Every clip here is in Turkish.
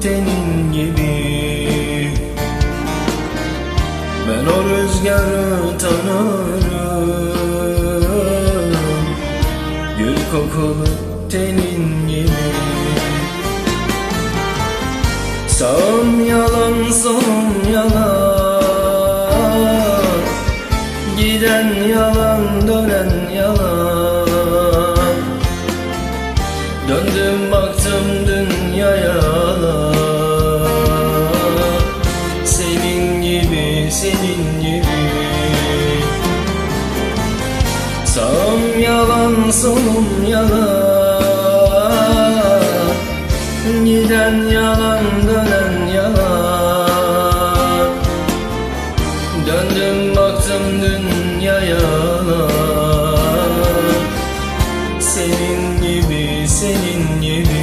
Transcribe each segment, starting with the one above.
tenin gibi. Ben o rüzgarı tanırım. Gül kokulu tenin gibi. Sağım yalan solum yalan Döndüm baktım dünya yalan Senin gibi senin gibi Sağım yalan solum yalan Giden yalan dönen Senin gibi senin gibi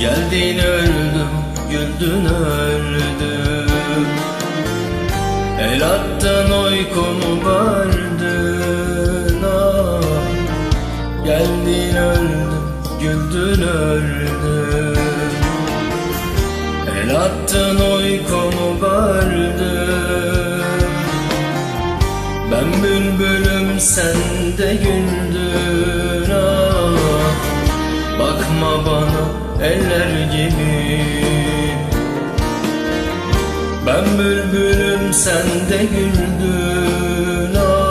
Geldin öldüm, güldün öldüm El attın uykumu böldün ah. Geldin öldüm, güldün öldüm El attın uykumu böldün Ben bülbülüm sen de güldün ah. Bakma bana eller gibi. Ben bülbülüm sen de güldün ah.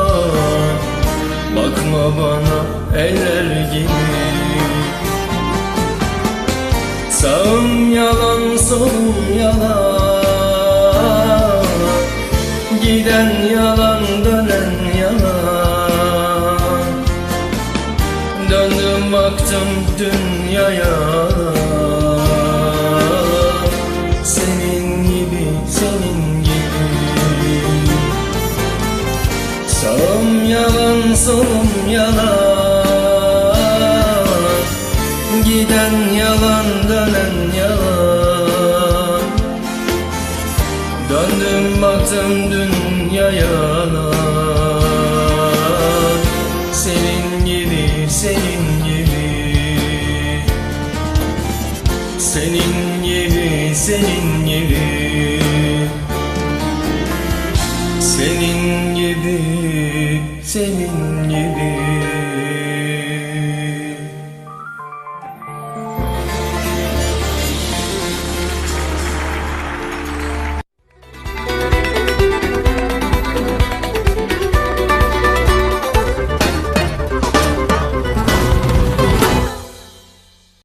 Bakma bana eller gibi. Sağım yalan solum yalan solum yalan. Giden yalan dönen yalan. Döndüm baktım dünya yalan Senin gibi senin gibi. Senin gibi senin gibi. Senin gibi senin